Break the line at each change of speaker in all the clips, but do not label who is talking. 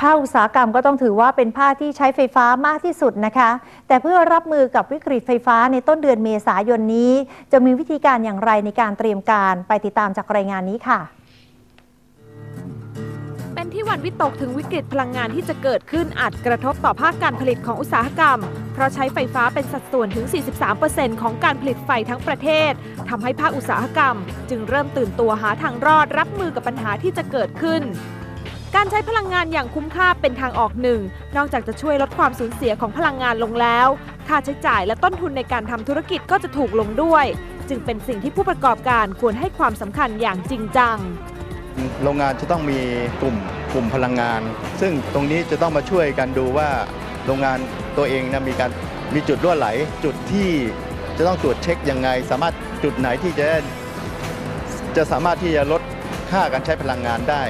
ภาคอุตสาหกรรมก็ต้องถือว่าเป็นภาคที่ใช้ไฟฟ้ามากที่สุดนะคะ แต่เพื่อรับมือกับวิกฤตไฟฟ้าในต้นเดือนเมษายนนี้ จะมีวิธีการอย่างไรในการเตรียมการไปติดตามจากรายงานนี้ค่ะ
เป็นที่วันวิตกถึงวิกฤตพลังงานที่จะเกิดขึ้นอาจกระทบต่อภาคการผลิตของอุตสาหกรรม เพราะใช้ไฟฟ้าเป็นสัดส่วนถึง 43%ของการผลิตไฟทั้งประเทศทำให้ภาคอุตสาหกรรม จึงเริ่มตื่นตัวหาทางรอดรับมือกับปัญหาที่จะเกิดขึ้น การใช้พลังงานอย่างคุ้มค่าเป็นทางออกหนึ่ง นอกจากจะช่วยลดความสูญเสียของพลังงานลงแล้ว ค่าใช้จ่ายและต้นทุนในการทำธุรกิจก็จะถูกลงด้วย จึงเป็นสิ่งที่ผู้ประกอบการควรให้ความสำคัญอย่างจริงจัง
โรงงานจะต้องมีกลุ่มกลุ่มพลังงาน ซึ่งตรงนี้จะต้องมาช่วยกันดูว่า โรงงานตัวเองนะมีการมีจุดรั่วไหล จุดที่จะต้องตรวจเช็คยังไง สามารถจุดไหนที่จะจะสามารถที่จะลดค่าการใช้พลังงานได้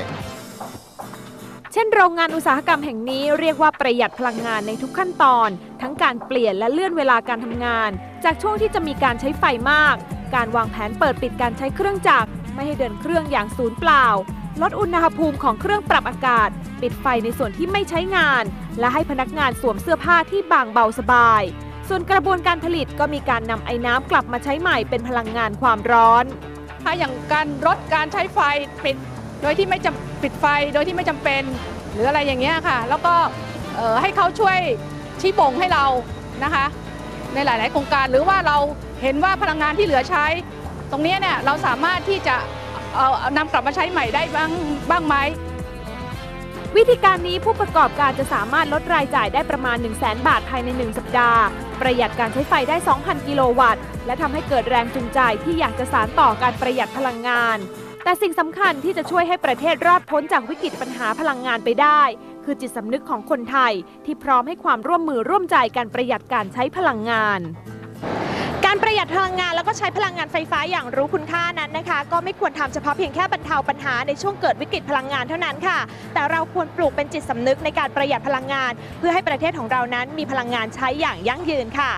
เช่นโรงงานอุตสาหกรรมแห่งนี้เรียกว่าประหยัดพลังงานในทุกขั้นตอน ทั้งการเปลี่ยนและเลื่อนเวลาการทำงาน จากช่วงที่จะมีการใช้ไฟมาก การวางแผนเปิดปิดการใช้เครื่องจักรไม่ให้เดินเครื่องอย่างศูนย์เปล่า ลดอุณหภูมิของเครื่องปรับอากาศ ปิดไฟในส่วนที่ไม่ใช้งาน และให้พนักงานสวมเสื้อผ้าที่บางเบาสบาย ส่วนกระบวนการผลิตก็มีการนำไอ้น้ำกลับมาใช้ใหม่เป็นพลังงานความร้อน
ถ้าอย่างการลดการใช้ไฟปิด โดยที่ไม่จำปิดไฟโดยที่ไม่จำเป็นหรืออะไรอย่างเงี้ยค่ะ แล้วก็ให้เขาช่วยชี้บ่งให้เรานะคะ ในหลาย ๆ โครงการหรือว่าเราเห็นว่าพลังงานที่เหลือใช้ ตรงนี้เนี่ยเราสามารถที่จะเอานำกลับมาใช้ใหม่ได้บ้างบ้างไหม
วิธีการนี้ผู้ประกอบการจะสามารถลดรายจ่ายได้ประมาณ 1 0 0 0 0แบาทภายใน 1 สัปดาห์ ประหยัดการใช้ไฟได้ 2,000 กิโลวัตต์ และทำให้เกิดแรงจูงใจที่อยากจะสานต่อการประหยัดพลังงาน แต่สิ่งสำคัญที่จะช่วยให้ประเทศรอดพ้นจากวิกฤตปัญหาพลังงานไปได้ คือจิตสำนึกของคนไทยที่พร้อมให้ความร่วมมือร่วมใจการประหยัดการใช้พลังงาน
การประหยัดพลังงานแล้วก็ใช้พลังงานไฟฟ้าอย่างรู้คุณค่านั้นนะคะ ก็ไม่ควรทำเฉพาะเพียงแค่บรรเทาปัญหาในช่วงเกิดวิกฤตพลังงานเท่านั้นค่ะ แต่เราควรปลูกเป็นจิตสำนึกในการประหยัดพลังงาน เพื่อให้ประเทศของเรานั้นมีพลังงานใช้อย่างยั่งยืนค่ะ